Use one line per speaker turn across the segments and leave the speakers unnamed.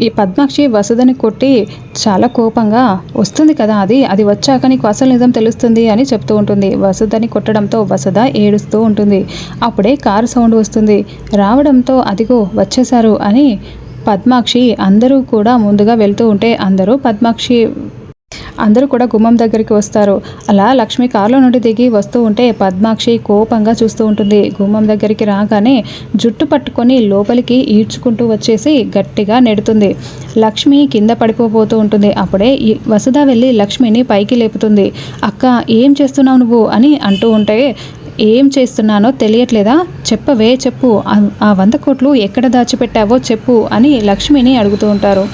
ఈ పద్మాక్షి వసుదని కొట్టి చాలా కోపంగా వస్తుంది కదా అది అది వచ్చాక నీకు అసలు నిజం తెలుస్తుంది అని చెప్తూ ఉంటుంది. వసుదని కొట్టడంతో వసుధ ఏడుస్తూ ఉంటుంది. అప్పుడే కారు సౌండ్ వస్తుంది. రావడంతో అదిగో వచ్చేశారు అని పద్మాక్షి అందరూ కూడా ముందుగా వెళ్తూ ఉంటే అందరూ పద్మాక్షి అందరూ కూడా గుమ్మం దగ్గరికి వస్తారు. అలా లక్ష్మి కారులో నుండి దిగి వస్తూ ఉంటే పద్మాక్షి కోపంగా చూస్తూ ఉంటుంది. గుమ్మం దగ్గరికి రాగానే జుట్టు పట్టుకొని లోపలికి ఈడ్చుకుంటూ వచ్చేసి గట్టిగా నెడుతుంది. లక్ష్మి కింద పడిపోబోతూ ఉంటుంది. అప్పుడే వసుధ వెళ్ళి లక్ష్మిని పైకి లేపుతుంది. అక్క ఏం చేస్తున్నావు నువ్వు? అని అంటూ ఉంటే ఏం చేస్తున్నానో తెలియట్లేదా? చెప్పవే చెప్పు. ఆ- వంద కోట్లు ఎక్కడ దాచిపెట్టావో చెప్పు అని లక్ష్మిని అడుగుతూ ఉంటారు.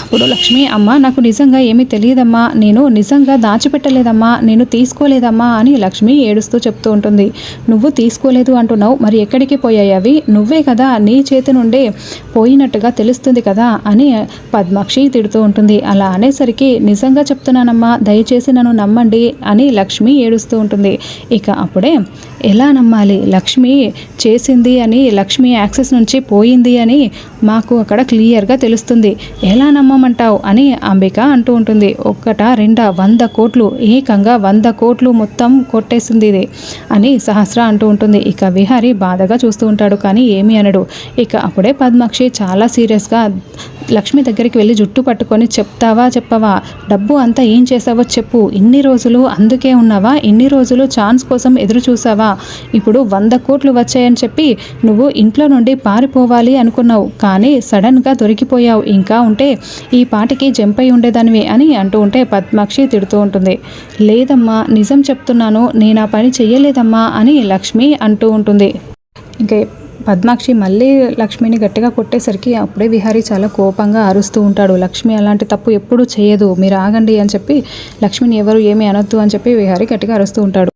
అప్పుడు లక్ష్మి అమ్మ నాకు నిజంగా ఏమీ తెలియదమ్మా. నేను నిజంగా దాచిపెట్టలేదమ్మా. నేను తీసుకోలేదమ్మా అని లక్ష్మి ఏడుస్తూ చెప్తూ ఉంటుంది. నువ్వు తీసుకోలేదు అంటున్నావు. మరి ఎక్కడికి పోయాయి అవి? నువ్వే కదా నీ చేతి నుండే పోయినట్టుగా తెలుస్తుంది కదా అని పద్మాక్షి తిడుతూ ఉంటుంది. అలా అనేసరికి నిజంగా చెప్తున్నానమ్మా. దయచేసి నన్ను నమ్మండి అని లక్ష్మి ఏడుస్తూ ఉంటుంది. ఇక అప్పుడే ఎలా నమ్మాలి? లక్ష్మి చేసింది అని లక్ష్మి యాక్సెస్ నుంచి పోయింది అని మాకు అక్కడ క్లియర్గా తెలుస్తుంది. ఎలా నమ్మమంటావు? అని అంబిక అంటూ ఉంటుంది. ఒక్కట రెండా వంద కోట్లు ఏకంగా వంద కోట్లు మొత్తం కొట్టేసింది ఇది అని సహస్ర అంటూ ఉంటుంది. ఇక విహారి బాధగా చూస్తూ ఉంటాడు కానీ ఏమీ అనడు. ఇక అప్పుడే పద్మాక్షి చాలా సీరియస్గా లక్ష్మి దగ్గరికి వెళ్ళి జుట్టు పట్టుకొని చెప్తావా చెప్పవా? డబ్బు అంతా ఏం చేసావో చెప్పు. ఇన్ని రోజులు అందుకే ఉన్నావా? ఇన్ని రోజులు ఛాన్స్ కోసం ఎదురు చూసావా? ఇప్పుడు వంద కోట్లు వచ్చాయని చెప్పి నువ్వు ఇంట్లో నుండి పారిపోవాలి అనుకున్నావు. కానీ సడన్గా దొరికిపోయావు. ఇంకా ఉంటే ఈ పాటికి జంప్ అయి ఉండేదానివి అని అంటూ ఉంటే పద్మాక్షి తిడుతూ ఉంటుంది. లేదమ్మా నిజం చెప్తున్నాను. నేను ఆ పని చెయ్యలేదమ్మా అని లక్ష్మి అంటూ ఉంటుంది. ఇంకా పద్మాక్షి మళ్ళీ లక్ష్మిని గట్టిగా కొట్టేసరికి అప్పుడే విహారీ చాలా కోపంగా అరుస్తూ ఉంటాడు. లక్ష్మి అలాంటి తప్పు ఎప్పుడూ చేయదు. మీరు ఆగండి అని చెప్పి లక్ష్మిని ఎవరు ఏమీ అనొద్దు అని చెప్పి విహారీ గట్టిగా అరుస్తూ ఉంటాడు.